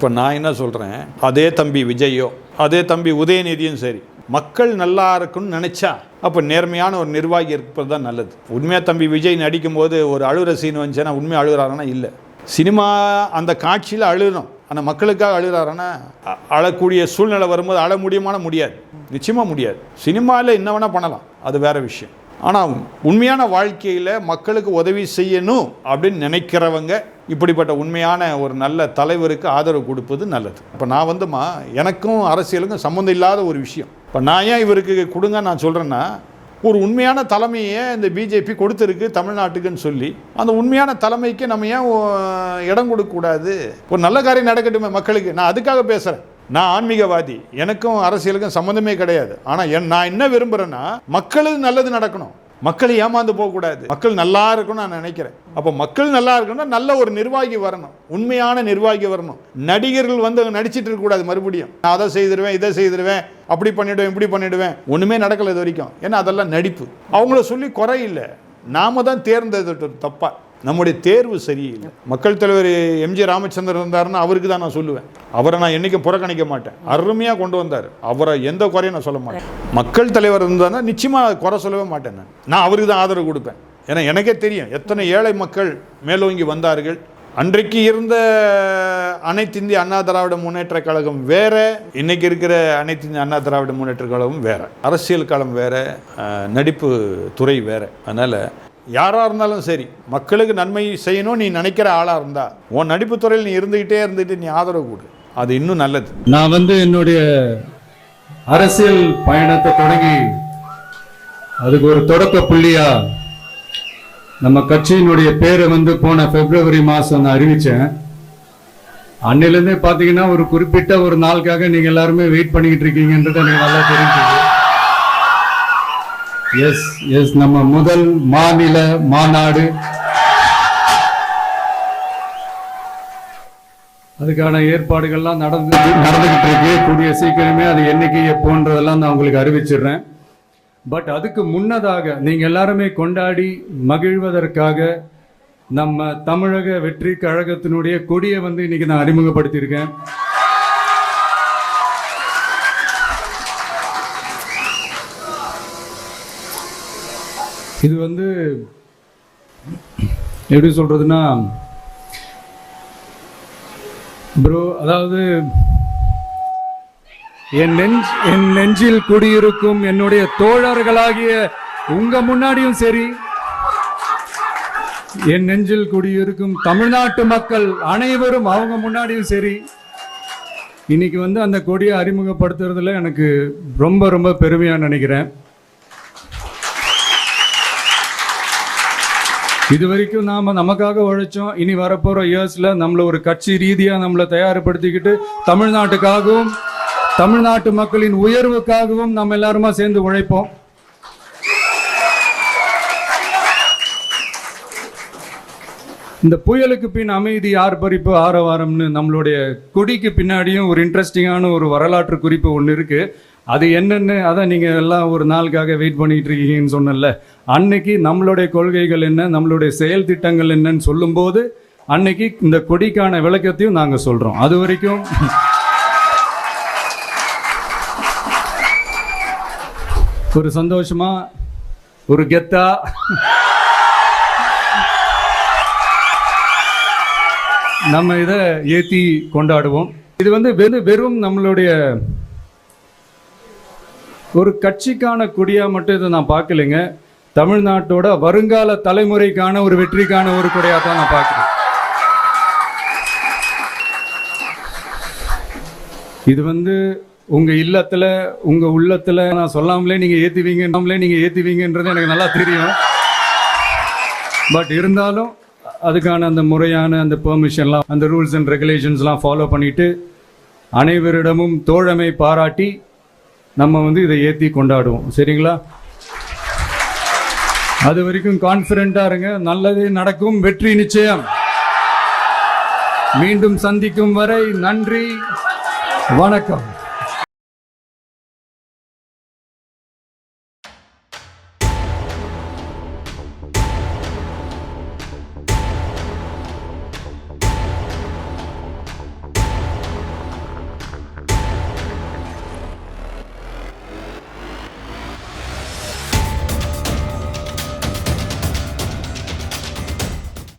இப்போ நான் என்ன சொல்கிறேன் அதே தம்பி விஜயோ அதே தம்பி உதயநிதியும் சரி. மக்கள் நல்லா இருக்குன்னு நினச்சா அப்போ நேர்மையான ஒரு நிர்வாகி இருப்பது தான் நல்லது. உண்மையாக தம்பி விஜய் நடிக்கும்போது ஒரு அழுகிற சீன் வந்துச்சுன்னா உண்மையாக அழுகிறாருன்னா இல்லை. சினிமா அந்த காட்சியில் அழுகணும் ஆனால் மக்களுக்காக அழுகிறாருன்னா அழக்கூடிய சூழ்நிலை வரும்போது அழ முடியுமான முடியாது. நிச்சயமாக முடியாது. சினிமாவில் என்ன வேணால் பண்ணலாம். அது வேறு விஷயம். ஆனால் உண்மையான வாழ்க்கையில் மக்களுக்கு உதவி செய்யணும் அப்படின்னு நினைக்கிறவங்க இப்படிப்பட்ட உண்மையான ஒரு நல்ல தலைவருக்கு ஆதரவு கொடுப்பது நல்லது. இப்போ நான் வந்துமா எனக்கும் அரசியலுக்கும் சம்மந்தம் இல்லாத ஒரு விஷயம். இப்போ நான் ஏன் இவருக்கு கொடுங்க நான் சொல்கிறேன்னா ஒரு உண்மையான தலைமையை இந்த பிஜேபி கொடுத்துருக்கு தமிழ்நாட்டுக்குன்னு சொல்லி அந்த உண்மையான தலைமைக்கு நம்ம ஏன் இடம் கொடுக்கக்கூடாது? ஒரு நல்ல காரியம் நடக்கட்டுமே மக்களுக்கு நான் அதுக்காக பேசுகிறேன் நான் ஆன்மீகவாதி எனக்கும் அரசியலுக்கும் சம்மந்தமே கிடையாது. ஆனால் என் நான் என்ன விரும்புகிறேன்னா மக்களுக்கு நல்லது நடக்கணும். மக்கள் ஏமாந்து போகக்கூடாது. மக்கள் நல்லா இருக்கும்னு நான் நினைக்கிறேன். அப்போ மக்கள் நல்லா இருக்கணும்னா நல்ல ஒரு நிர்வாகி வரணும். உண்மையான நிர்வாகி வரணும். நடிகர்கள் வந்து நடிச்சிட்டு இருக்கக்கூடாது மறுபடியும். நான் அதை செய்திருவேன் இதை செய்திருவேன் அப்படி பண்ணிடுவேன் இப்படி பண்ணிடுவேன். ஒன்றுமே நடக்கல இது வரைக்கும். ஏன்னா அதெல்லாம் நடிப்பு. அவங்கள சொல்லி குறையில்லை நாம தான் தேர்ந்தெடுத்தது தப்பாக நம்முடைய தேர்வு சரியில்லை. மக்கள் தலைவர் எம்ஜி ராமச்சந்திரன் இருந்தாருன்னா அவருக்கு தான் நான் சொல்லுவேன். அவரை நான் என்னைக்கும் புறக்கணிக்க மாட்டேன். அருமையாக கொண்டு வந்தார். அவரை எந்த குறையும் நான் சொல்ல மாட்டேன். மக்கள் தலைவர் இருந்தாருன்னா நிச்சயமாக குறை சொல்லவே மாட்டேன் நான். நான் அவருக்கு தான் ஆதரவு கொடுப்பேன். ஏன்னா எனக்கே தெரியும் எத்தனை ஏழை மக்கள் மேலோங்கி வந்தார்கள். அன்றைக்கு இருந்த அனைத்து இந்திய அண்ணா திராவிட முன்னேற்ற கழகம் வேற இன்னைக்கு இருக்கிற அனைத்து இந்திய அண்ணா திராவிட முன்னேற்ற கழகம் வேற. அரசியல் களம் வேற நடிப்பு துறை வேற. அதனால யாராக இருந்தாலும் சரி மக்களுக்கு நன்மை செய்யணும் நீ நினைக்கிற ஆளாக இருந்தா உன் நடிப்பு துறையில் நீ இருந்துக்கிட்டே இருந்துட்டு நீ ஆதரவு கொடு. அது இன்னும் நல்லது. நான் வந்து என்னுடைய அரசியல் பயணத்தை தொடங்கி அதுக்கு ஒரு தொடக்க புள்ளியா நம்ம கட்சியினுடைய பேரை வந்து போன பிப்ரவரி மாதம் நான் அறிவித்தேன் அன்னிலேருந்தே பார்த்தீங்கன்னா ஒரு குறிப்பிட்ட ஒரு நாளுக்காக நீங்கள் எல்லாருமே வெயிட் பண்ணிக்கிட்டு இருக்கீங்கன்றது எனக்கு நல்லா தெரிஞ்சு எஸ் எஸ் நம்ம முதல் மாநில மாநாடு. அதுக்கான ஏற்பாடுகள்லாம் நடந்து நடந்துகிட்டு இருக்கு கூடிய சீக்கிரமே அது எண்ணிக்கை எப்போன்றதெல்லாம் நான் உங்களுக்கு அறிவிச்சிடுறேன். பட் அதுக்கு முன்னதாக நீங்கள் எல்லாருமே கொண்டாடி மகிழ்வதற்காக நம்ம தமிழக வெற்றி கழகத்தினுடைய கொடியை வந்து இன்னைக்கு நான் அறிமுகப்படுத்தியிருக்கேன். இது வந்து எப்படி சொல்றதுன்னா ப்ரோ அதாவது என் நெஞ்ச் என் நெஞ்சில் குடியிருக்கும் என்னுடைய தோழர்களாகிய உங்க முன்னாடியும் சரி என் நெஞ்சில் குடியிருக்கும் தமிழ்நாட்டு மக்கள் அனைவரும் அவங்க முன்னாடியும் சரி இன்னைக்கு வந்து அந்த கொடியை அறிமுகப்படுத்துறதுல எனக்கு ரொம்ப ரொம்ப பெருமையாக நினைக்கிறேன். இது வரைக்கும் நாம நமக்காக உழைச்சோம். இனி வரப்போற இயர்ஸ்ல நம்மள ஒரு கட்சி ரீதியா நம்மளை தயார்படுத்திக்கிட்டு தமிழ்நாட்டுக்காகவும் தமிழ்நாட்டு மக்களின் உயர்வுக்காகவும் நம்ம எல்லாருமா சேர்ந்து உழைப்போம். இந்த புயலுக்கு பின் அமைதி ஆர்ப்பரிப்பு ஆரவாரம்னு நம்மளுடைய கொடிக்கு பின்னாடியும் ஒரு இன்ட்ரெஸ்டிங்கான ஒரு வரலாற்று குறிப்பு ஒன்று இருக்குது அது என்னென்னு அதான் நீங்கள் எல்லாம் ஒரு நாளுக்காக வெயிட் பண்ணிகிட்டு இருக்கீங்கன்னு சொன்னல அன்னைக்கு நம்மளுடைய கொள்கைகள் என்ன நம்மளுடைய செயல் திட்டங்கள் என்னன்னு சொல்லும்போது அன்னைக்கு இந்த கொடிக்கான விளக்கத்தையும் நாங்கள் சொல்கிறோம் அது வரைக்கும் ஒரு சந்தோஷமா ஒரு கெத்தா? நம்ம இதை ஏற்றி கொண்டாடுவோம். இது வந்து வெறும் வெறும் நம்மளுடைய ஒரு கட்சிக்கான கொடியா மட்டும் இதை நான் பார்க்கலைங்க. தமிழ்நாட்டோட வருங்கால தலைமுறைக்கான ஒரு வெற்றிக்கான ஒரு கொடியா தான் நான் பார்க்குறேன். இது வந்து உங்க இல்லத்துல உங்க உள்ளத்துல நான் சொல்லாமலே நீங்க ஏத்துவீங்க நம்மளே நீங்க ஏத்துவீங்கன்றது எனக்கு நல்லா தெரியும். பட் இருந்தாலும் அதுக்கான அந்த முறையான அந்த பெர்மிஷன்லாம் அந்த ரூல்ஸ் அண்ட் ரெகுலேஷன்ஸ்லாம் ஃபாலோ பண்ணிட்டு அனைவரிடமும் தோழமை பாராட்டி நம்ம வந்து இதை ஏற்றி கொண்டாடுவோம். சரிங்களா? அது வரைக்கும் கான்ஃபிடென்ட்டா இருங்க. நல்லது நடக்கும். வெற்றி நிச்சயம். மீண்டும் சந்திக்கும் வரை நன்றி. வணக்கம்.